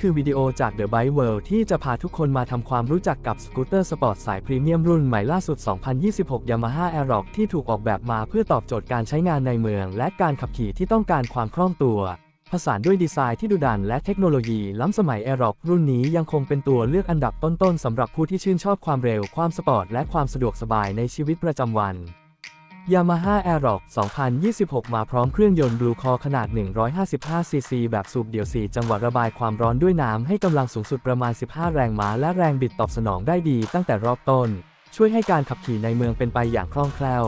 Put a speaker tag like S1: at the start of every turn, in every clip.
S1: คือวิดีโอจาก The Bike World ที่จะพาทุกคนมาทำความรู้จักกับสกูตเตอร์สปอร์ตสายพรีเมียมรุ่นใหม่ล่าสุด 2026 Yamaha Aerox ที่ถูกออกแบบมาเพื่อตอบโจทย์การใช้งานในเมือง และการขับขี่ที่ต้องการความคล่องตัว ผสานด้วยดีไซน์ที่ดุดันและเทคโนโลยีล้ำสมัย Aerox รุ่นนี้ยังคงเป็นตัวเลือกอันดับต้นๆสำหรับผู้ที่ชื่นชอบความเร็ว ความสปอร์ตและความสะดวกสบายในชีวิตประจำวัน Yamaha Aerox 2026 มาพร้อมเครื่องยนต์ Blue Core ขนาด 155cc แบบสูบเดี่ยว 4 จังหวะระบายความร้อนด้วยน้ำให้กำลังสูงสุดประมาณ 15 แรงม้า และแรงบิดตอบสนองได้ดีตั้งแต่รอบต้น ช่วยให้การขับขี่ในเมืองเป็นไปอย่างคล่องแคล่ว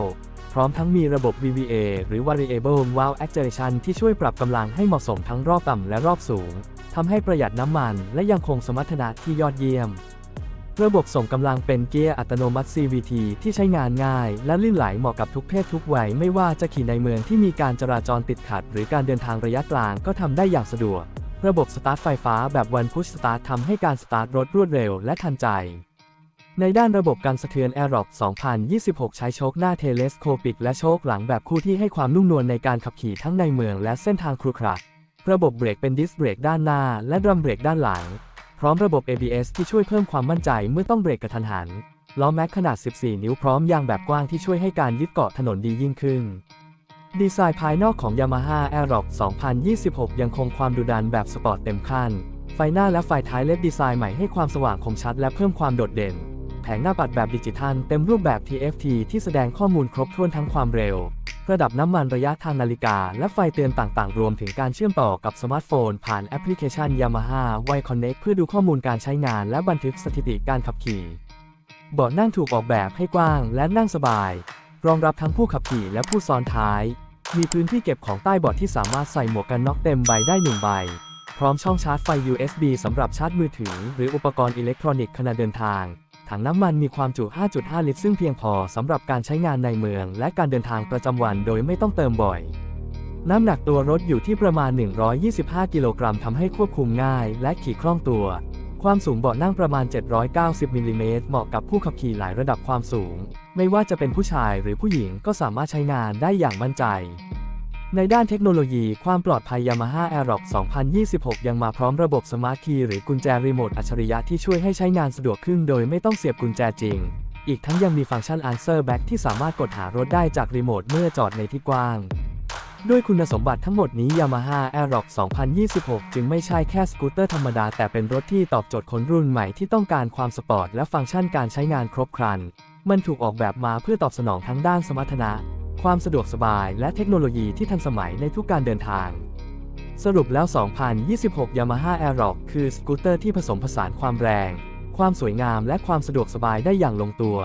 S1: พร้อมทั้งมีระบบ VVA หรือ Variable Valve Actuation ที่ช่วยปรับกำลังให้เหมาะสมทั้งรอบต่ำและรอบสูงทำให้ประหยัดน้ำมัน และยังคงสมรรถนะที่ยอดเยี่ยม ระบบส่งกำลังเป็นเกียร์อัตโนมัติ CVT ที่ใช้งานง่าย และลื่นไหลเหมาะกับทุกเพศทุกวัย ไม่ว่าจะขี่ในเมืองที่มีการจราจรติดขัด หรือการเดินทางระยะกลางก็ทำได้อย่างสะดวก ระบบสตาร์ทไฟฟ้าแบบ One Push Start ทำให้การสตาร์ทรถรวดเร็วและทันใจ ในด้านระบบการสะเทือน Aerox 2026 ใช้โชคหน้าเทเลสโคปิกและโชคหลังแบบคู่ที่ให้ความนุ่มนวลในการขับขี่ทั้งในเมืองและเส้นทางครุขระระบบเบรกเป็นดิสเบรกด้านหน้า และดรัมเบรกด้านหลัง ร้อมระบบ ABS ที่ช่วยเพิ่มความมั่นใจเมื่อต้องเบรกกระทันหัน ล้อแม็กขนาด 14 นิ้วพร้อมยางแบบกว้างที่ช่วยให้การยึดเกาะถนนดียิ่งขึ้น ดีไซน์ภายนอกของ Yamaha Aerox 2026 ยังคงความดุดันแบบสปอร์ตเต็มขั้น ไฟหน้าและไฟท้ายเลดดีไซน์ใหม่ให้ความสว่างคมชัดและเพิ่มความโดดเด่น แผงหน้าปัดแบบดิจิทัลเต็มรูปแบบ TFT ที่แสดงข้อมูลครบถ้วนทั้งความเร็ว ระดับน้ำมันระยะทางนาฬิกา และไฟเตือนต่างๆ รวมถึงการเชื่อมต่อกับสมาร์ทโฟน ผ่านแอปพลิเคชัน Yamaha Y Connect เพื่อดูข้อมูลการใช้งานและบันทึกสถิติการขับขี่เบาะนั่งถูกออกแบบให้กว้างและนั่งสบาย รองรับทั้งผู้ขับขี่และผู้ซ้อนท้าย มีพื้นที่เก็บของใต้เบาะที่สามารถใส่หมวกกันน็อกเต็มใบได้หนึ่งใบ พร้อมช่องชาร์จไฟ USB สำหรับชาร์จมือถือ หรืออุปกรณ์อิเล็กทรอนิกส์ขณะเดินทาง ถังน้ำมันมีความจุ 5.5 ลิตร ซึ่งเพียงพอสำหรับการใช้งานในเมือง และการเดินทางประจำวันโดยไม่ต้องเติมบ่อย น้ำหนักตัวรถอยู่ที่ประมาณ 125 กิโลกรัมทำให้ควบคุมง่าย และขี่คล่องตัว ความสูงเบาะนั่งประมาณ 790มิลลิเมตรเหมาะกับผู้ขับขี่หลายระดับความสูง ไม่ว่าจะเป็นผู้ชายหรือผู้หญิงก็สามารถใช้งานได้อย่างมั่นใจ ในด้านเทคโนโลยีความปลอดภัย Yamaha Aerox 2026 ยังมาพร้อมระบบ Smart Key หรือกุญแจรีโมทอัจฉริยะที่ช่วยให้ใช้งานสะดวกขึ้นโดยไม่ต้องเสียบกุญแจจริง อีกทั้งยังมีฟังก์ชัน Answer Back ที่สามารถกดหารถได้จากรีโมทเมื่อจอดในที่กว้าง ด้วยคุณสมบัติทั้งหมดนี้ Yamaha Aerox 2026 จึงไม่ใช่แค่สกูตเตอร์ธรรมดา แต่เป็นรถที่ตอบโจทย์คนรุ่นใหม่ที่ต้องการความสปอร์ตและฟังก์ชันการใช้งานครบครัน มันถูกออกแบบมาเพื่อตอบสนองทั้งด้านสมรรถนะ ความสะดวกสบายและเทคโนโลยีที่ทันสมัยในทุกการเดินทาง สรุปแล้ว 2026 Yamaha Aerox คือสกูตเตอร์ที่ผสมผสานความแรง ความสวยงามและความสะดวกสบายได้อย่างลงตัว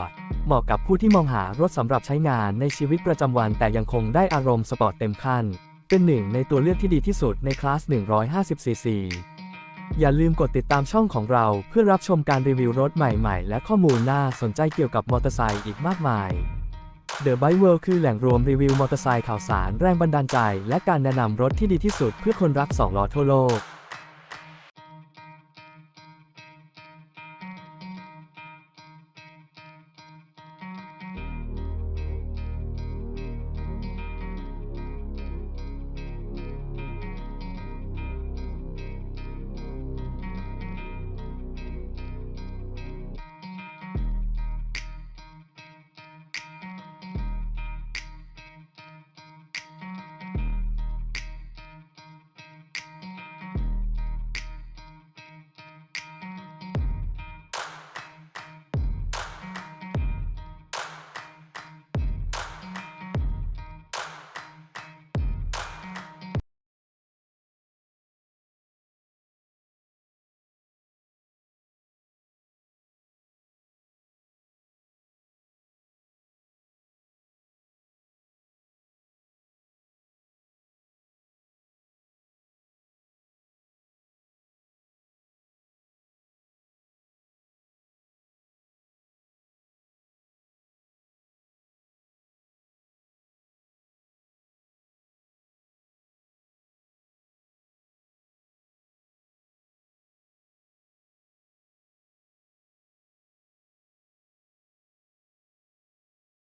S1: เหมาะกับผู้ที่มองหารถสำหรับใช้งานในชีวิตประจำวันแต่ยังคงได้อารมณ์สปอร์ตเต็มขั้น เป็นหนึ่งในตัวเลือกที่ดีที่สุดในคลาส 150cc อย่าลืมกดติดตามช่องของเราเพื่อรับชมการรีวิวรถใหม่ๆ และข้อมูลน่าสนใจเกี่ยวกับมอเตอร์ไซค์อีกมากมาย The Bike World คือแหล่งรวมรีวิวมอเตอร์ไซค์ข่าวสารแรงบันดาลใจ และการแนะนำรถที่ดีที่สุดเพื่อคนรักสองล้อทั่วโลก